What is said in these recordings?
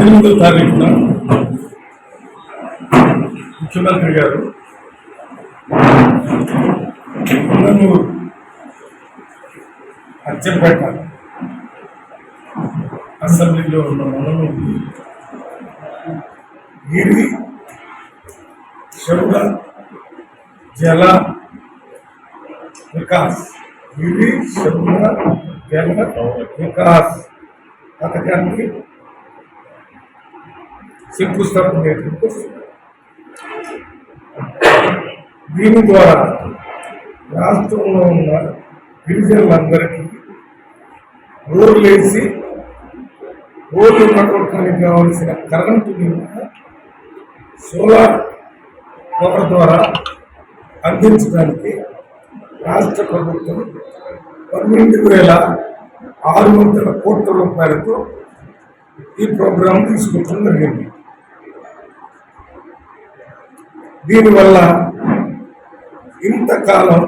ఎనిమిదో తారీఖున ముఖ్యమంత్రి గారు నన్ను అచ్చంపేట అసెంబ్లీలో ఉన్న మనము గిరి శౌడ జల వికాస్. గిరి శౌడ జల వికాస్. పథకానికి శంకుస్థాపన చేయడానికి వస్తుంది. దీని ద్వారా రాష్ట్రంలో ఉన్న గిరిజనులందరికీ రోడ్లు వేసి రోడ్లు నడవడానికి కావాల్సిన కరెంటుని సోలార్ పవర్ ద్వారా అందించడానికి రాష్ట్ర ప్రభుత్వం పన్నెండు వేల ఆరు వందల కోట్ల రూపాయలతో ఈ ప్రోగ్రాం తీసుకొచ్చడం జరిగింది. దీనివల్ల ఇంతకాలం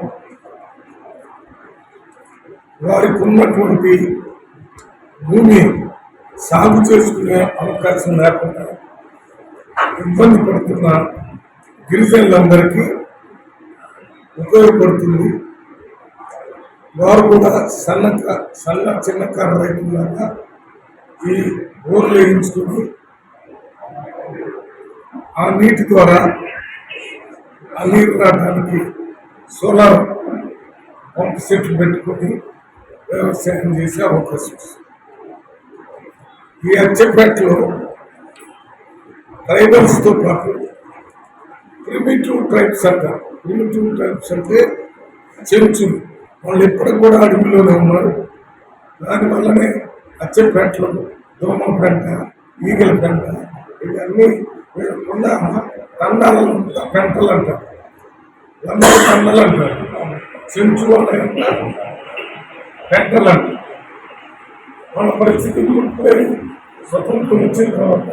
వారికి ఉన్నటువంటి భూమి సాగు చేసుకునే అవకాశం లేకుండా ఇబ్బంది పడుతున్న గిరిజనులందరికీ ఉపయోగపడుతుంది. వారు కూడా సన్న సన్న చిన్నకారు రైతులాగా ఈ బోర్లు వేయించుకుని ఆ నీటి ద్వారా ఆ నీరు రావడానికి సోలార్ పంప్ సెట్లు పెట్టుకొని వ్యవసాయం చేసే అవకాశం ఈ అచ్చపేటలో ట్రైబల్స్తో పాటు ప్రిమిటివ్ ట్రైబ్స్ అంటారు. ప్రిమిటివ్ ట్రైబ్స్ అంటే చెంచులు. వాళ్ళు ఎప్పటికి కూడా అడవిలోనే ఉన్నారు. దానివల్లనే అచ్చపేటలో దోమ పెంట ఈగల పెంట ఇవన్నీ వీళ్ళకుండా తండాలలో పెంటలు అంటారు. లంబడి తండలు అంటారు. చెంచు అంటారు పెంటలు అంటారు. వాళ్ళ పరిస్థితి స్వతంత్రం వచ్చిన తర్వాత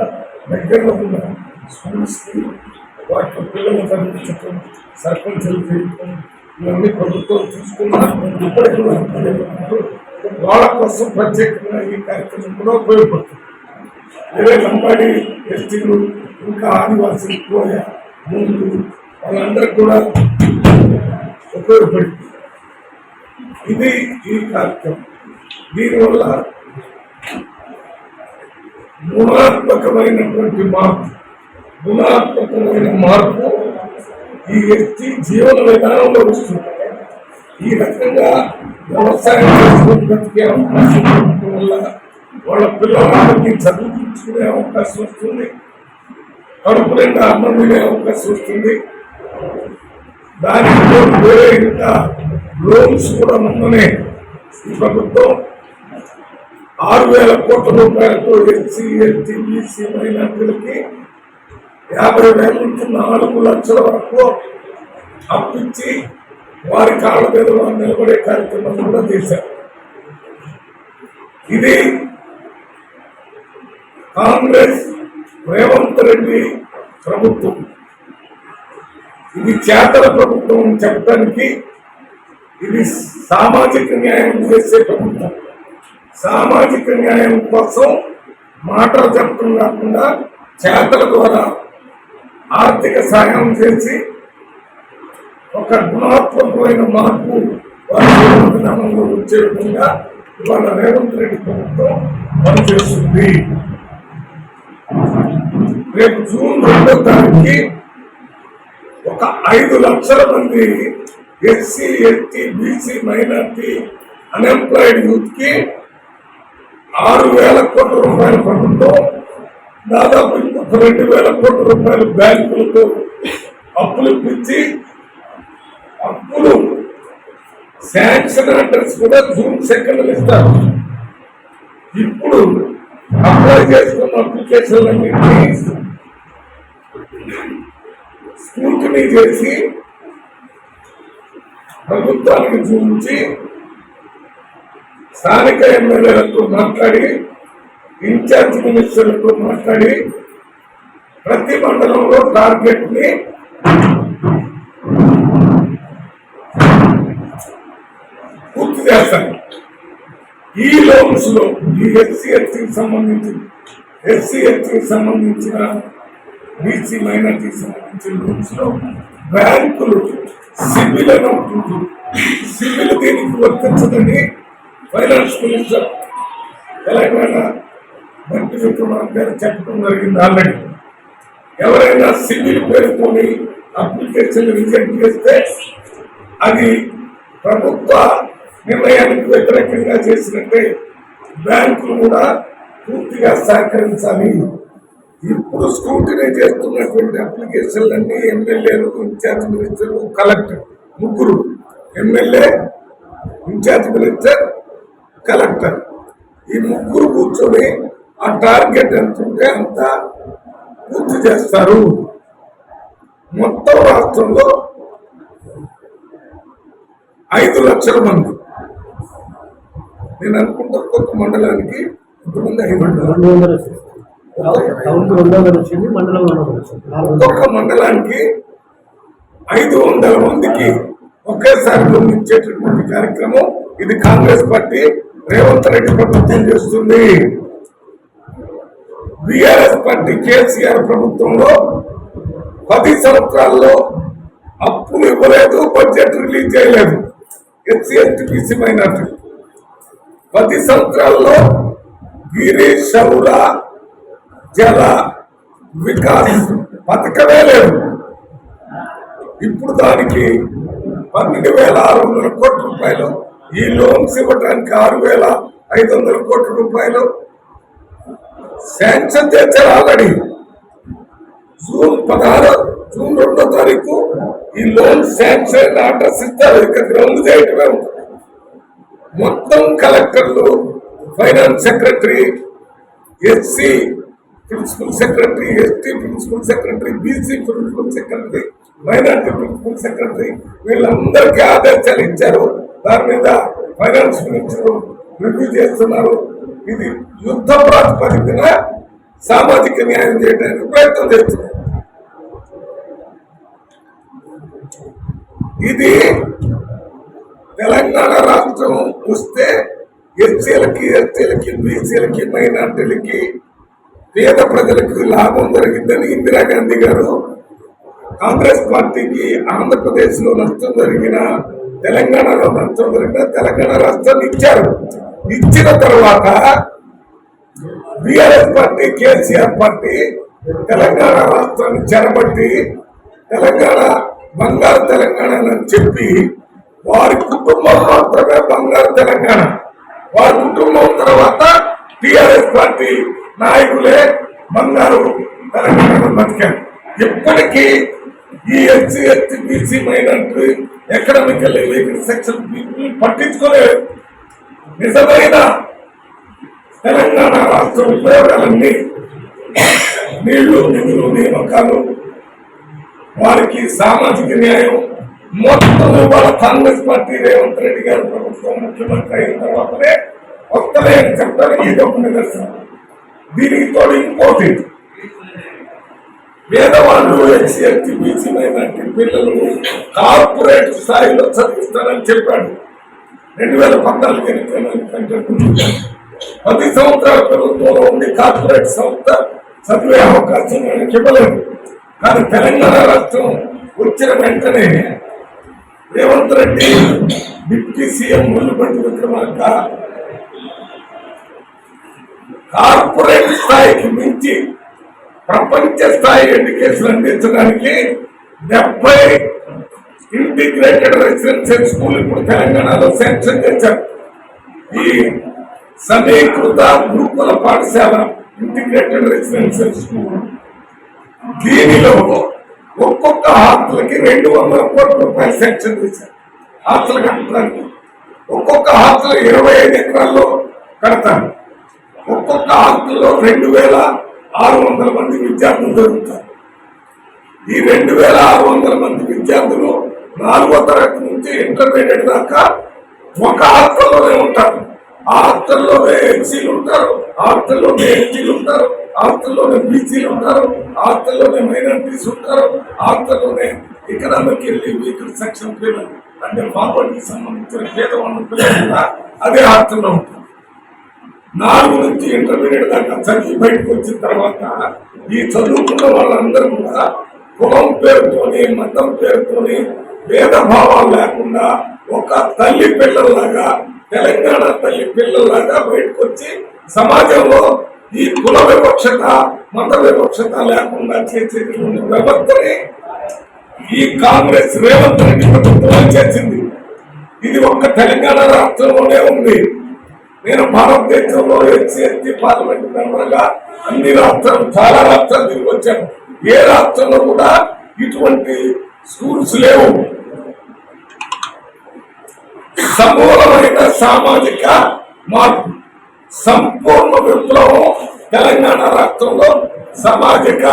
దగ్గరలో ఉన్న స్కూల్స్కి వాటి పిల్లలు చదివించడం సర్పంచులు చేయటం ఇవన్నీ ప్రభుత్వం చూసుకున్నా ఇప్పటికీ వాళ్ళ కోసం ప్రత్యేకంగా ఈ కార్యక్రమం కూడా ఉపయోగపడుతుంది. వేరే లంబాడి ఎస్టీలు ఇంకా ఆదివాసీ కోయ ముందు వాళ్ళందరికీ కూడా ఉపయోగపడింది ఇది ఈ కార్యక్రమం. దీనివల్ల గుణాత్మకమైనటువంటి మార్పు గుణాత్మకమైన మార్పు ఈ వ్యక్తి జీవన విధానంలో వస్తుంది. ఈ రకంగా వ్యవసాయం చేసుకుని బ్రతికే అవకాశం వల్ల వాళ్ళ పిల్లలకి చదివించుకునే అవకాశం వస్తుంది. కడుపు నిండా అన్నం తినే అవకాశం వస్తుంది. దానితో వేరే ఇంకా లోన్స్ కూడా మొన్ననే ఈ ప్రభుత్వం ఆరు వేల కోట్ల రూపాయలతో ఎస్సీ ఎస్టీ బీసీ మైనార్టీలకి యాభై వేల నుంచి నాలుగు లక్షల వరకు అప్పించి వారి కాళ్ళ మీద వారు నిలబడే కార్యక్రమం కూడా చేశారు. ఇది కాంగ్రెస్ రేవంత్ రెడ్డి ప్రభుత్వం. ఇది చేతల ప్రభుత్వం అని చెప్పడానికి ఇది సామాజిక న్యాయం చేసే ప్రభుత్వం. సామాజిక న్యాయం కోసం మాటలు చెప్పడం కాకుండా చేతల ద్వారా ఆర్థిక సహాయం చేసి ఒక గుణాత్మకమైన మార్పు వారి వచ్చే విధంగా ఇవాళ రేవంత్ రెడ్డి ప్రభుత్వం పనిచేస్తుంది. రేపు జూన్ రెండో తారీఖుకి ఒక ఐదు లక్షల మంది SC ST BC minority unemployed యూత్కి ఆరు వేల కోట్ల రూపాయల ప్రభుత్వం దాదాపు రెండు వేల కోట్ల రూపాయలు బ్యాంకులతో అప్పులు ఇప్పించి అప్పులు శాంక్షన్ అడ్రస్ కూడా జూన్ సెకండ్లు ఇస్తారు. ఇప్పుడు అప్లై చేసుకున్న అప్లికేషన్లన్నింటినీ స్క్రూటినీ చేసి ప్రభుత్వానికి చూపించి స్థానిక ఎమ్మెల్యేలతో మాట్లాడి ఇన్ఛార్జ్ మినిస్టర్లతో మాట్లాడి ప్రతి మండలంలో టార్గెట్ని పూర్తి చేస్తాను. ఈ లోన్స్లో ఈ ఎస్సీ ఎస్టీకి సంబంధించి ఎస్సీ ఎస్టీకి సంబంధించిన బీసీ మైనార్టీకి సంబంధించిన లోన్స్లో బ్యాంకులు సివిల్ అని ఉంటుంది సివిల్ దీనికి వర్తించదని ఫైనాన్స్ మినిస్టర్ తెలంగాణ మంత్రి విక్రమార్ గారు చెప్పడం జరిగింది ఆల్రెడీ. ఎవరైనా సివిల్ పేరుకొని అప్లికేషన్ రిజెక్ట్ చేస్తే అది ప్రభుత్వ నిర్ణయానికి వ్యతిరేకంగా చేసినట్టే బ్యాంకులు కూడా పూర్తిగా సహకరించాలి. ఇప్పుడు స్క్రూటినీ చేస్తున్నటువంటి అప్లికేషన్లన్నీ ఎమ్మెల్యేలు ఇన్ఛార్జ్ మినిస్టర్ కలెక్టర్ ముగ్గురు. MLA in charge minister collector. ఈ ముగ్గురు కూర్చొని ఆ టార్గెట్ ఎంత ఉంటే అంత పూర్తి చేస్తారు. మొత్తం రాష్ట్రంలో ఐదు లక్షల మంది. నేను అనుకుంటా ఒక్కొక్క మండలానికి ఇంతమంది ఐదు ఒక్కొక్క మండలానికి ఐదు వందల మందికి ఒకేసారి పంపించేటటువంటి కార్యక్రమం ఇది కాంగ్రెస్ పార్టీ రేవంత్ రెడ్డి ప్రభుత్వం చేస్తుంది. బిఆర్ఎస్ పార్టీ కేసీఆర్ ప్రభుత్వంలో పది సంవత్సరాల్లో అప్పులు ఇవ్వలేదు బడ్జెట్ రిలీజ్ చేయలేదు. SC ST BC minority. పది సంవత్సరాల్లో గిరి శౌర జల వికాస్ పథకమే లేదు. ఇప్పుడు దానికి పన్నెండు వేల ఆరు వందల కోట్ల రూపాయలు. ఈ లోన్స్ ఇవ్వడానికి ఆరు వేల ఐదు వందల కోట్ల రూపాయలు. శాంక్షన్ చేశారు ఆల్రెడీ జూన్ పదహారు జూన్ రెండో తారీఖు ఈ లోన్ శాంక్షన్ ఆర్డర్స్ ఇస్తారు. ఇక గ్రౌండ్ చేయటమే ఉంటుంది. మొత్తం కలెక్టర్లు finance secretary SC principal secretary ST principal secretary BC principal secretary minority principal secretary వీళ్ళందరికీ ఆదేశాలు ఇచ్చారు. దాని మీద ఫైనాన్స్ మినిస్టర్ రివ్యూ చేస్తున్నారు. ఇది యుద్ధ ప్రాతిపదికన సామాజిక న్యాయం చేయడానికి ప్రయత్నం చేస్తున్నారు. ఇది తెలంగాణ రాష్ట్రం వస్తే ఎస్సీలకి ఎస్టీలకి బీసీలకి మైనార్టీలకి పేద ప్రజలకు లాభం జరిగిందని ఇందిరాగాంధీ గారు కాంగ్రెస్ పార్టీకి ఆంధ్రప్రదేశ్లో నష్టం జరిగిన తెలంగాణలో నష్టం జరిగిన తెలంగాణ రాష్ట్రాన్ని ఇచ్చారు. ఇచ్చిన తర్వాత BRS party KCR party Telangana రాష్ట్రాన్ని చెరబట్టి తెలంగాణ బంగారు తెలంగాణ అని చెప్పి వారి కుటుంబం మాత్రమే బంగారు తెలంగాణ. వారి కుటుంబం తర్వాత టిఆర్ఎస్ పార్టీ నాయకులే బంగారు తెలంగాణ బతికారు. ఎప్పటికీ ఈ SC ST BC minority economical section పట్టించుకోలేదు. నిజమైన తెలంగాణ రాష్ట్ర ఉపయోగాలన్నీ నీళ్ళు నిధులు నియామకాలు వారికి సామాజిక న్యాయం మొత్తం ఇవాళ కాంగ్రెస్ పార్టీ రేవంత్ రెడ్డి గారు ప్రభుత్వం ముఖ్యమంత్రి అయిన తర్వాతనే వస్తలే అని చెప్పడానికి ఇది ఒక నిదర్శనం. దీనికి తోడు ఇంకోటి పేదవాళ్ళు ఎస్సీ ఎస్టీ బీసీ మైనార్టీ పిల్లలు కార్పొరేట్ స్థాయిలో చదివిస్తారని చెప్పాడు. రెండు వేల పద్నాలుగు ఎన్నికల కంటే ముందు సంవత్సరాల ప్రభుత్వంలో ఉండి కార్పొరేట్ సంస్థ చదివే అవకాశం ఆయనకి ఇవ్వలేదు. కానీ తెలంగాణ రాష్ట్రం వచ్చిన వెంటనే Revanth Reddy deputy CM Mullapalli Vikramarka corporate స్థాయికి మించి ప్రపంచ స్థాయి ఎడ్యుకేషన్ అందించడానికి డెబ్బై ఇంటిగ్రేటెడ్ రెసిడెన్షియల్ స్కూల్ ఇప్పుడు తెలంగాణలో శాంక్షన్ చేశారు ఈ సమీకృత గురుకుల పాఠశాల ఇంటిగ్రేటెడ్ రెసిడెన్షియల్ స్కూల్ దీనిలో ఒక్కొక్క హాస్టల్కి రెండు వందల కోట్ల రూపాయలు శాంక్షన్ చేశారు హాస్టల్ కట్టడానికి. ఒక్కొక్క హాస్టల్ ఇరవై ఐదు ఎకరాల్లో కడతారు. ఒక్కొక్క హాస్టల్లో రెండు వేల ఆరు వందల మంది విద్యార్థులు దొరుకుతారు. ఈ రెండు వేల ఆరు వందల మంది విద్యార్థులు నాలుగో తరగతి నుంచి ఇంటర్మీడియట్ దాకా ఒక హాస్టల్లోనే ఉంటారు. ఆ హాస్టల్లోనే ఎన్సీలు ఉంటారు. హాస్టల్లోనే ఎస్టీలు ఉంటారు. హాస్టల్లోనే బీసీలు ఉంటారు. హాస్టల్లోనే మైనార్టీస్ ఉంటారు. హాస్టల్లోనే ఎకనామిక్ ఇక్కడ సెక్షన్ పిల్లలు అంటే పాపర్టీకి సంబంధించిన పేదవాళ్ళ పిల్లలు కూడా అదే హాస్టల్లో ఉంటారు. నాలుగు నుంచి ఇంటర్మీడియట్ దాకా చదివి బయటకు వచ్చిన తర్వాత ఈ చదువుకున్న వాళ్ళందరూ కూడా కులం పేరుతోని మతం పేరుతోని భేదభావాలు లేకుండా ఒక తల్లి పిల్లల్లాగా తెలంగాణ తల్లి పిల్లల్లాగా బయటకు వచ్చి సమాజంలో ఈ కుల వివక్షత మత వివక్షత లేకుండా చేసేటువంటి వ్యవస్థని ఈ కాంగ్రెస్ రేవంత్ రెడ్డి ప్రభుత్వం చేసింది. ఇది ఒక్క తెలంగాణ రాష్ట్రంలోనే ఉంది. నేను భారతదేశంలో ఎస్సీ పార్లమెంట్ మెంబర్గా అన్ని రాష్ట్రాలు చాలా రాష్ట్రాలు తిరిగి వచ్చాను. ఏ రాష్ట్రంలో కూడా ఇటువంటి స్కూల్స్ లేవు. సమూలమైన సామాజిక మార్పు. సంపూర్ణ విప్లవం తెలంగాణ రాష్ట్రంలో సామాజిక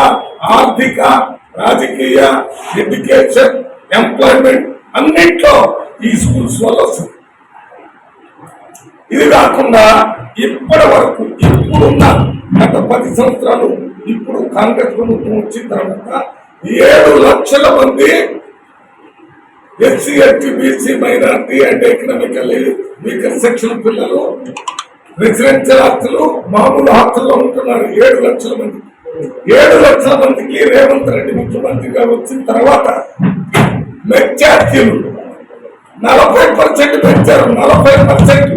ఆర్థిక రాజకీయ ఎడ్యుకేషన్ ఎంప్లాయ్మెంట్ అన్నింటిలో ఈ స్కూల్స్ వల్ల వస్తుంది ఇది కాకుండా ఇప్పటి వరకు ఇప్పుడున్న గత పది సంవత్సరాలు ఇప్పుడు కాంగ్రెస్ ప్రభుత్వం వచ్చిన తర్వాత ఏడు లక్షల మంది SC ST BC minority and economically weaker section పిల్లలు రెసిడెన్షియల్ హాస్టల్ మామూలు హాస్టల్లో ఉంటున్నారు. ఏడు లక్షల మంది. ఏడు లక్షల మందికి రేవంత్ రెడ్డి ముఖ్యమంత్రిగా వచ్చిన తర్వాత మెచ్చార్జీలు నలభై పర్సెంట్ పెంచారు నలభై పర్సెంట్.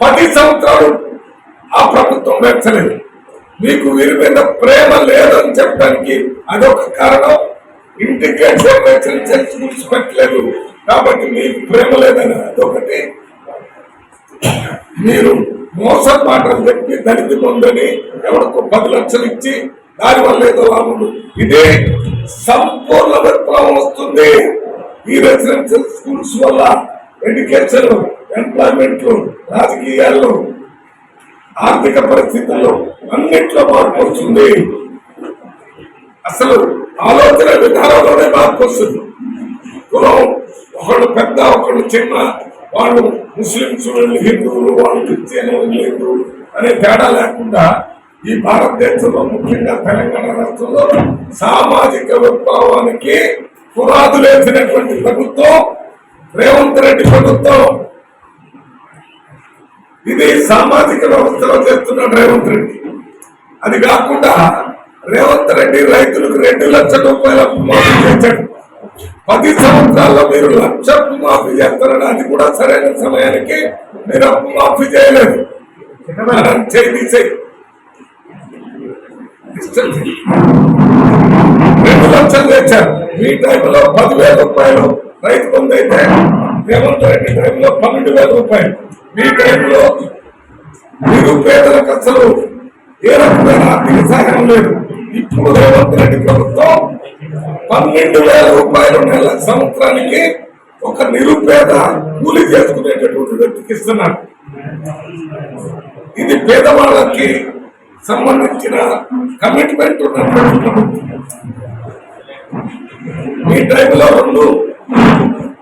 పది సంవత్సరాలు ఆ ప్రభుత్వం పెంచలేదు మీకు వీరి మీద ప్రేమ లేదని చెప్పడానికి అదొక కారణం. ఇంటిగ్రేషన్ రెసిడెన్షియల్ స్కూల్స్ పెట్టలేదు కాబట్టి మీకు ప్రేమ లేదని అదొకటి. మీరు మోసం మాటలు చెప్పి దళిత పొందని ఎవరికో పది లక్షలు ఇచ్చి దానివల్ల ఏదో లాభం ఇదే సంపూర్ణ విప్లవం వస్తుంది. ఈ రెసిడెన్షియల్ స్కూల్స్ వల్ల ఎడ్యుకేషన్ ఎంప్లాయ్మెంట్లు రాజకీయాల్లో ఆర్థిక పరిస్థితుల్లో అన్నిట్లో మార్పు వస్తుంది. అసలు ఆలోచన విధానంలోనే మార్పు వస్తుంది. కులం ఒకళ్ళు పెద్ద ఒకళ్ళు చిన్న వాళ్ళు ముస్లింస్ వీళ్ళు హిందువులు వాళ్ళు క్రిస్టియన్లు వీళ్ళు హిందువులు అనే తేడా లేకుండా ఈ భారతదేశంలో ముఖ్యంగా తెలంగాణ రాష్ట్రంలో సామాజిక విప్లవానికి పునాదులేసినటువంటి ప్రభుత్వం రేవంత్ రెడ్డి ప్రభుత్వం. ఇది సామాజిక వ్యవస్థలో చేస్తున్నాడు రేవంత్ రెడ్డి. అది కాకుండా రేవంత్ రెడ్డి రైతులకు రెండు లక్షల రూపాయల మాఫీ చేశాడు. పది సంవత్సరాల్లో మీరు లక్ష మాఫీ చేస్తారని అది కూడా సరైన సమయానికి మీరు అప్పు మాఫీ చేయలేదు. మనం చేయి చేయి రెండు లక్షలు తెచ్చారు. మీ టైంలో పదివేల రూపాయలు రైతు బంధు అయితే రేవంత్ రెడ్డి టైంలో పన్నెండు వేల రూపాయలు. మీ టైంలో మీరు పేదలకు అసలు ఏ రకమైన ఆర్థిక సహాయం లేదు. ఇప్పుడు రేవంత్ రెడ్డి ప్రభుత్వం పన్నెండు వేల రూపాయలు నెల సంవత్సరానికి ఒక నిరుపేద కూలి చేసుకునేటటువంటి వ్యక్తికి ఇస్తున్నారు ఇది పేదవాళ్ళకి సంబంధించిన కమిట్మెంట్ ఉన్నటువంటి ప్రభుత్వం. మీ టైంలో రెండు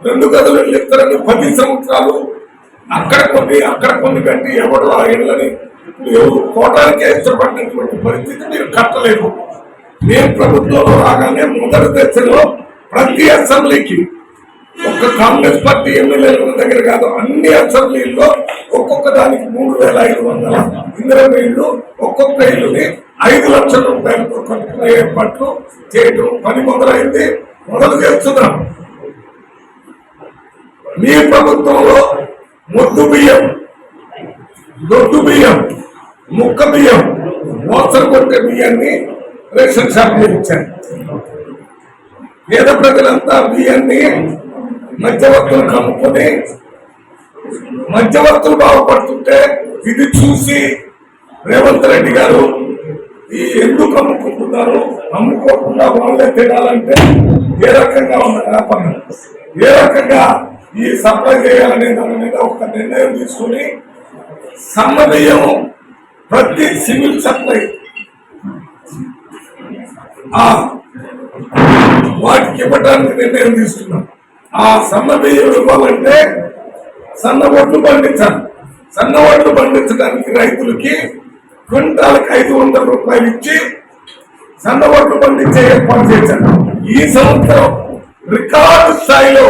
రెండు గదులు ఇస్తారని పది సంవత్సరాలు అక్కడ కొన్ని అక్కడ కొన్ని కట్టి ఎవరు ఆ ఇళ్ళని ఇప్పుడు కోటానికి కోటానికే పరిస్థితి నేను కట్టలేదు. నేను ప్రభుత్వంలో రాగానే మొదటి దశలో ప్రతి అసెంబ్లీకి ఒక్క కాంగ్రెస్ పార్టీ ఎమ్మెల్యేల దగ్గర కాదు అన్ని అసెంబ్లీల్లో ఒక్కొక్క దానికి మూడు వేల ఐదు వందల ఇందిరా ఇల్లు ఒక్కొక్క ఇల్లుని ఐదు లక్షల రూపాయలతో కట్టుకునే ఏర్పాట్లు చేయటం పని మొదలైంది. మొదలు చేస్తున్నాం. మీ ప్రభుత్వంలో ముద్దు బియ్యం దొడ్డు బియ్యం ముక్క బియ్యం మోసలు కొట్టే బియ్యాన్ని రేషన్ షాప్ ఇచ్చారు. పేద ప్రజలంతా బియ్యాన్ని మధ్యవర్తులు అమ్ముకొని మధ్యవర్తులు బాగుపడుతుంటే ఇది చూసి రేవంత్ రెడ్డి గారు ఈ ఎందుకు అమ్ముకుంటున్నారు అమ్ముకోకుండా వాళ్ళే తినాలంటే ఏ రకంగా ఉన్న వ్యాపారం ఏ రకంగా ఈ సప్లై చేయాలనే దాని మీద ఒక నిర్ణయం తీసుకుని సన్నబియ్యం ప్రతి సివిల్ సప్లై. ఆ వాటికి ఇవ్వడానికి నిర్ణయం తీసుకున్నాం. ఆ సన్న బియ్యం ఇవ్వాలంటే సన్న ఒడ్లు పండించాలి. సన్న ఒడ్లు పండించడానికి రైతులకి క్వింటాలకు ఐదు వందల రూపాయలు ఇచ్చి సన్న ఒడ్లు పండించే ఏర్పాటు చేశారు. ఈ సంవత్సరం రికార్డు స్థాయిలో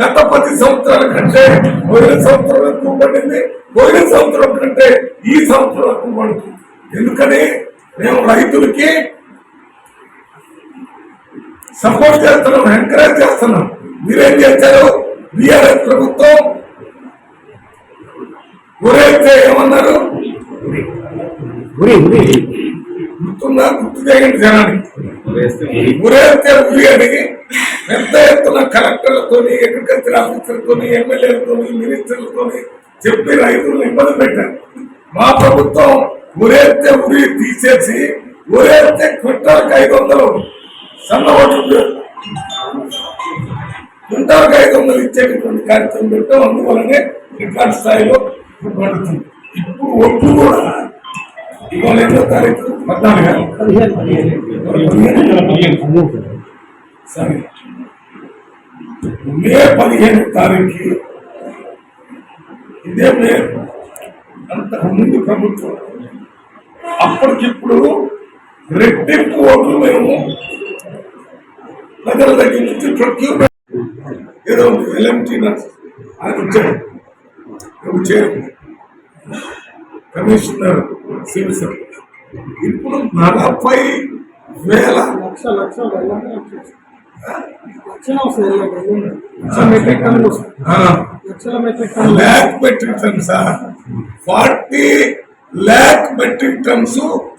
గత పది సంవత్సరాల కంటే పోయిన సంవత్సరం ఎక్కువ పడింది. పోయిన సంవత్సరం కంటే ఈ సంవత్సరం ఎక్కువ పడుతుంది. ఎందుకని? మేము రైతులకి సపోర్ట్ చేస్తున్నాం ఎంకరేజ్ చేస్తున్నాం. మీరేం చేశారు? బీఆర్ఎస్ ప్రభుత్వం ఊరైతే ఏమన్నారు? గుర్తుందా? గుర్తు చేయండి జనానికి. ఊరైతే ఉరి అని పెద్ద ఎత్తున కలెక్టర్లతోని అగ్రికల్చర్ ఆఫీసర్లతోని ఎమ్మెల్యేలతోని మినిస్టర్లతోని చెప్పి రైతులను ఇబ్బంది పెట్టారు. మా ప్రభుత్వం ఊరైతే ఉరి తీసేసి ఊరైతే క్వింటాల్కి ఐదు వందలు సన్న ఓట్లు క్వింటాల్కి ఐదు వందలు ఇచ్చేటటువంటి కార్యక్రమం పెట్టాం అందువల్లనే రికార్డ్ స్థాయిలో పడుతుంది. ఇప్పుడు ఒట్లు కూడా ఇవాళ ఎన్నో తారీఖు? పద్నాలుగు. సరే మే పదిహేను తారీఖు. ఇదే మే. అంతకు ముందు ప్రభుత్వం. అప్పటికిప్పుడు రెట్టింపు ఓట్లు మేము ప్రజల దగ్గర నుంచి ప్రొక్యూర్మెంట్ ఏదో ఎల్ఎంటీ ఆయన వచ్చాడు. నువ్వు కమిషనర్ సివిల్ సర్వీస్ ఇప్పుడు నలభై వేల lakh lakh. Lakh metric tons forty lakh metric tons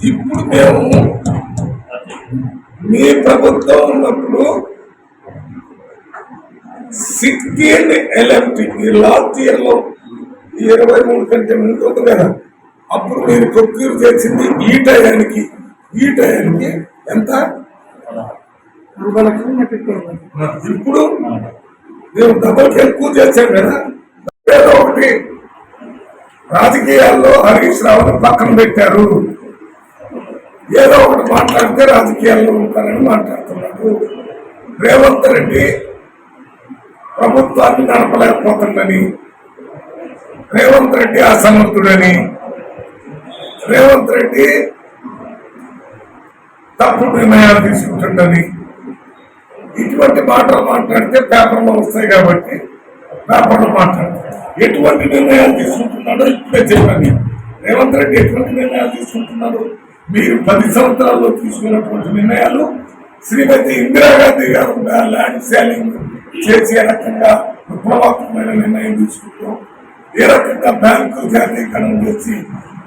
ఇప్పుడు మేము మీ ప్రభుత్వం ఉన్నప్పుడు సిక్స్టీన్ ఎల్ఎంటీ ఈ లాస్ట్ ఇయర్లో ఈ ఇరవై మూడు కంటే ముందు ఉంది కదా. అప్పుడు మీరు ప్రొక్యూర్ చేసింది ఈ టయానికి ఈ టయానికి ఎంత నలభై లక్షల మెట్రిక్ టన్నులు ఇప్పుడు మేము డబ్బులకి ఎక్కువ చేశాం కదా. ఏదో ఒకటి. రాజకీయాల్లో హరీష్ రావుని పక్కన పెట్టారు. ఏదో ఒకటి మాట్లాడితే రాజకీయాల్లో ఉంటారని మాట్లాడుతున్నారు. రేవంత్ రెడ్డి ప్రభుత్వాన్ని నడపలేకపోతుందని రేవంత్ రెడ్డి అసమర్థుడని రేవంత్ రెడ్డి తప్పుడు నిర్ణయాలు తీసుకుంటుండని ఇటువంటి మాటలు మాట్లాడితే పేపర్లో వస్తాయి కాబట్టి పేపర్లో మాట్లాడతారు. ఎటువంటి నిర్ణయాలు తీసుకుంటున్నాడో ఇప్పుడే చెప్పండి రేవంత్ రెడ్డి ఎటువంటి నిర్ణయాలు తీసుకుంటున్నారు మీరు పది సంవత్సరాల్లో తీసుకున్నటువంటి నిర్ణయాలు శ్రీమతి ఇందిరాగాంధీ గారు ల్యాండ్ సేలింగ్ చేసి ఏ రకంగా విప్లవాత్మకమైన నిర్ణయం తీసుకుంటాం ఏ రకంగా బ్యాంకు జాతీయకరణం చేసి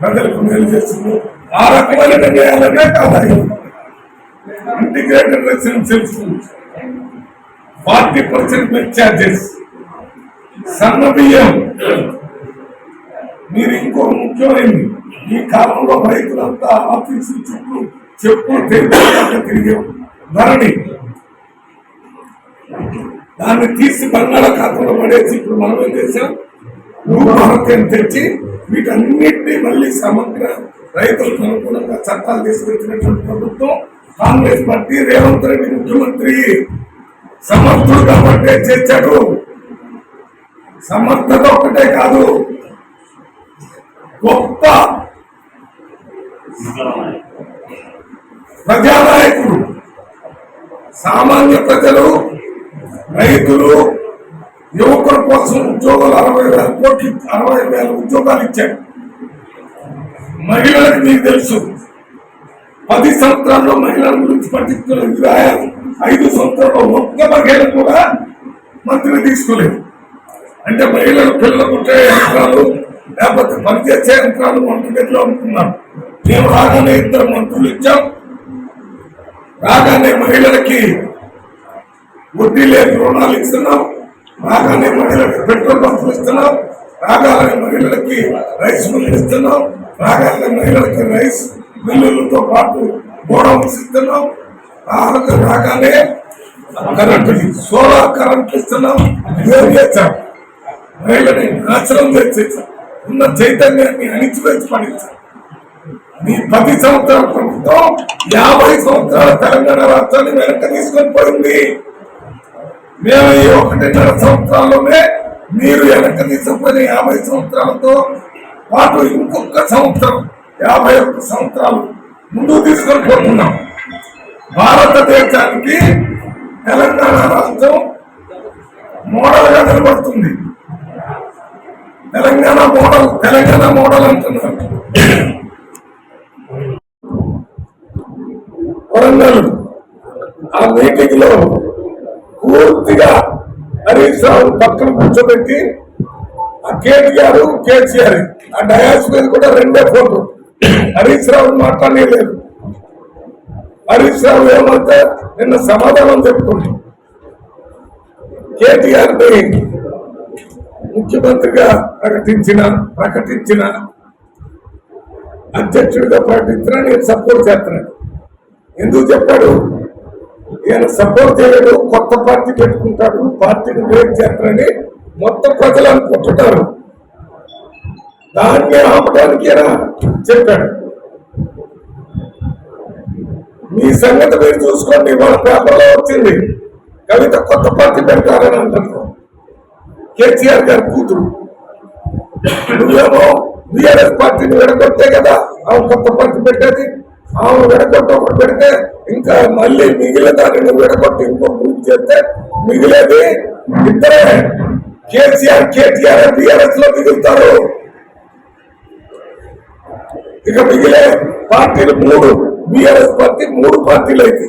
ప్రజలకు మేలు చేస్తుందో ఆ రకమైన నిర్ణయాలనే కాదు integrated residential schools forty percent mess charges సన్న బియ్యం. మీరు ఇంకో ముఖ్యమైనది ఈ కాలంలో రైతులంతా ఆఫీసు చుట్టూ చెప్పులు తిరిగి. తిరిగే దాన్ని తీసి బంగాళాఖాతంలో పడేసి ఇప్పుడు మనం ఏం చేసాం రూపాయలు తెచ్చి వీటన్నిటినీ మళ్ళీ సమగ్ర రైతులకు అనుకూలంగా చట్టాలు తీసుకొచ్చినటువంటి ప్రభుత్వం కాంగ్రెస్ పార్టీ రేవంత్ రెడ్డి ముఖ్యమంత్రి సమర్థుడు కాబట్టే చేశాడు సమర్థత ఒకటే కాదు గొప్ప ప్రజానాయకుడు సామాన్య ప్రజలు రైతులు యువకుల కోసం ఉద్యోగాలు అరవై వేల కోట్లు అరవై వేల ఉద్యోగాలు ఇచ్చాడు. మహిళలకు మీకు తెలుసు పది సంవత్సరాల్లో మహిళల గురించి పట్టించుకున్న విధాయాలు ఐదు సంవత్సరాల్లో ఒక్క మహిళ కూడా మంత్రిని తీసుకోలేదు. అంటే మహిళలు పిల్లలు పుట్టే యంత్రాలు లేకపోతే పనిచేసే యంత్రాలు వంటగదిలో అనుకున్నాం మేము రాగానే ఇద్దరు మంత్రులు ఇచ్చాం. రాగానే మహిళలకి వడ్డీ లేని రుణాలు ఇస్తున్నాం. రాగానే మహిళలకు పెట్రోల్ పంపులు ఇస్తున్నాం. రాగానే మహిళలకి రైస్ మిల్లు ఇస్తున్నాం. రాగానే మహిళలకి రైస్ మిల్లులతో పాటు గోడౌన్స్ ఇస్తున్నాం. రాగా- రాగానే కరెంట్ సోలార్ కరెంట్ ఇస్తున్నాం ఇవేం చేశాం రైళ్ళని నాశనం చేసేసాం ఉన్న చైతన్యాన్ని అణిచివేసి పడించాం మీ పది సంవత్సరాల ప్రభుత్వం యాభై సంవత్సరాల తెలంగాణ రాష్ట్రాన్ని వెనక్కి తీసుకొని పోయింది. మేము ఈ ఒకటిన్నర సంవత్సరాల్లోనే మీరు వెనక్కి తీసుకుపోయిన యాభై సంవత్సరాలతో పాటు ఇంకొక సంవత్సరం యాభై ఒక్క సంవత్సరాలు ముందుకు తీసుకొని పోతున్నాం. భారతదేశానికి తెలంగాణ రాష్ట్రం మోడల్గా నిలబడుతుంది. తెలంగాణ మోడల్ తెలంగాణ మోడల్ అంటున్నారు. వరంగల్ ఆ మీటింగ్లో పూర్తిగా హరీష్ రావు పక్కన కూర్చోబెట్టి ఆ కేటీఆర్ కేసీఆర్ ఆ డయాస్ మీద కూడా రెండే ఫోటో హరీష్ రావు మాట్లాడలేదు హరీష్ రావు ఏమంటే నిన్న సమాధానం చెప్పుకుంది కేటీఆర్ని ముఖ్యమంత్రిగా ప్రకటించిన ప్రకటించిన అధ్యక్షుడిగా ప్రకటించినా నేను సపోర్ట్ చేస్తున్నాను. ఎందుకు చెప్పాడు? ఈయన సపోర్ట్ చేయడు కొత్త పార్టీ పెట్టుకుంటాడు పార్టీని బ్రేక్ చేస్తారని మొత్తం ప్రజలు అనుకుంటున్నారు దాన్ని ఆపడానికి చెప్పాడు. మీ సంగతి మీరు చూసుకోండి వాళ్ళ పేపర్లో వచ్చింది. కవిత కొత్త పార్టీ పెడతారని అంటున్నారు కేసీఆర్ గారి కూతురు. నువ్వేమో బీఆర్ఎస్ పార్టీని విడగొట్టే కదా ఆమె కొత్త పార్టీ పెట్టేది ఆమె విడగొట్టి ఒకటి పెడితే ఇంకా మళ్ళీ మిగిలిన దాన్ని నువ్వు విడగొట్టి ఇంకో గ్రూప్ చేస్తే మిగిలేది ఇద్దరే కేసీఆర్ కేటీఆర్ బీఆర్ఎస్లో మిగులుతారు. ఇక మిగిలే పార్టీలు మూడు. బీఆర్ఎస్ పార్టీ మూడు పార్టీలు అయితే.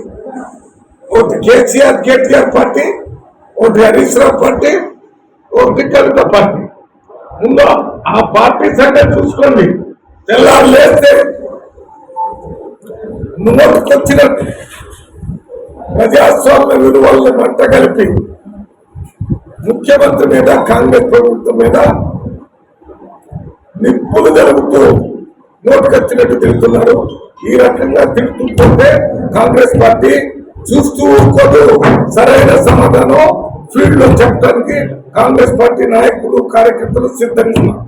ఒకటి కేసీఆర్ కేటీఆర్ పార్టీ ఒకటి హరీష్ రావు పార్టీ ఒకటి కవిత పార్టీ. ముందు ఆ పార్టీ సంగతి చూసుకోండి. తెల్లారు లేస్తే నోటికొచ్చిన ప్రజాస్వామ్య విలువలను మంట కలిపి ముఖ్యమంత్రి మీద కాంగ్రెస్ ప్రభుత్వం మీద నిప్పులు జరుగుతూ నోటికొచ్చినట్టు తిరుగుతున్నారు ఈ రకంగా తిరుగుతుంటే కాంగ్రెస్ పార్టీ చూస్తూ ఊరుకోదు సరైన సమాధానం ఫీల్డ్లో చెప్పడానికి కాంగ్రెస్ పార్టీ నాయకులు కార్యకర్తలు సిద్ధంగా ఉన్నారు.